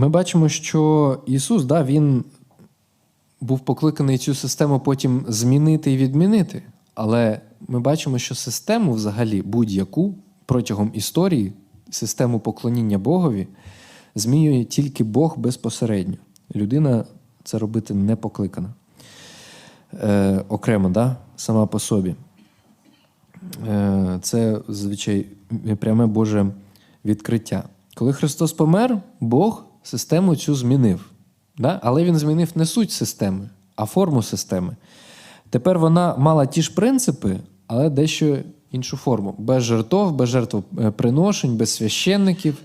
ми бачимо, що Ісус, да, Він був покликаний цю систему потім змінити і відмінити. Але ми бачимо, що систему взагалі будь-яку протягом історії, систему поклоніння Богові, змінює тільки Бог безпосередньо. Людина це робити не покликана. Е, окремо, да? сама по собі. Е, це зазвичай пряме Боже відкриття. Коли Христос помер, Бог систему цю змінив. Да? Але Він змінив не суть системи, а форму системи. Тепер вона мала ті ж принципи, але дещо іншу форму. Без жертв, без жертвоприношень, без священників.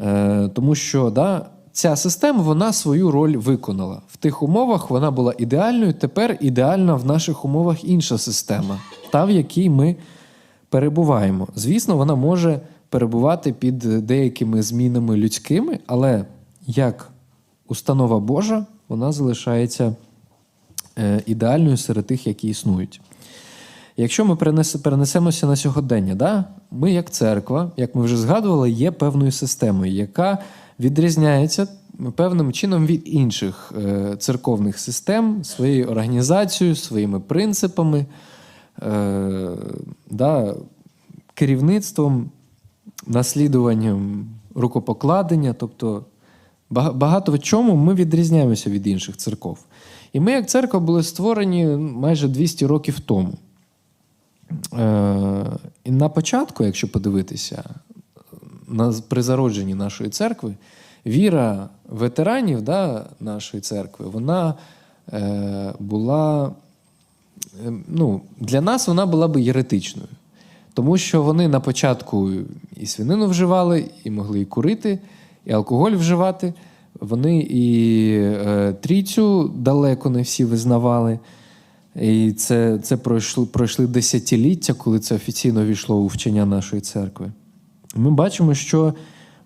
Е, тому що да, ця система вона свою роль виконала. В тих умовах вона була ідеальною, тепер ідеальна в наших умовах інша система, та в якій ми перебуваємо. Звісно, вона може перебувати під деякими змінами людськими, але як установа Божа, вона залишається е, ідеальною серед тих, які існують. Якщо ми перенесемося на сьогодення, да? ми, як церква, як ми вже згадували, є певною системою, яка відрізняється певним чином від інших е, церковних систем своєю організацією, своїми принципами, е, да, керівництвом, наслідуванням рукопокладення. Тобто багато в чому ми відрізняємося від інших церков. І ми, як церква, були створені майже 200 років тому. Е, і на початку, якщо подивитися, при зародженні нашої церкви, віра ветеранів да, нашої церкви, вона е, була. е, Ну, для нас вона була би єретичною. Тому що вони на початку і свинину вживали, і могли і курити, і алкоголь вживати. Вони і е, трійцю далеко не всі визнавали. І це, це пройшли, пройшли десятиліття, коли це офіційно війшло у вчення нашої церкви. Ми бачимо, що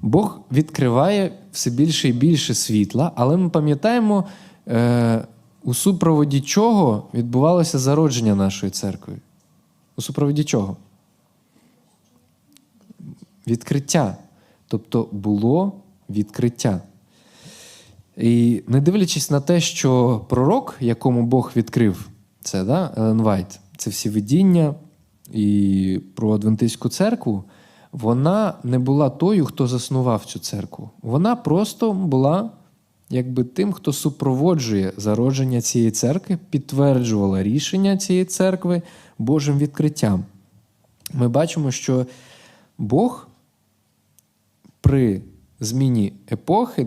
Бог відкриває все більше і більше світла, але ми пам'ятаємо, е, у супроводі чого відбувалося зародження нашої церкви. У супроводі чого? Відкриття. Тобто було відкриття. І не дивлячись на те, що пророк, якому Бог відкрив це, да, Елен Вайт, це всі видіння і про Адвентистську церкву, вона не була тою, хто заснував цю церкву. Вона просто була якби тим, хто супроводжує зародження цієї церкви, підтверджувала рішення цієї церкви Божим відкриттям. Ми бачимо, що Бог при зміні епохи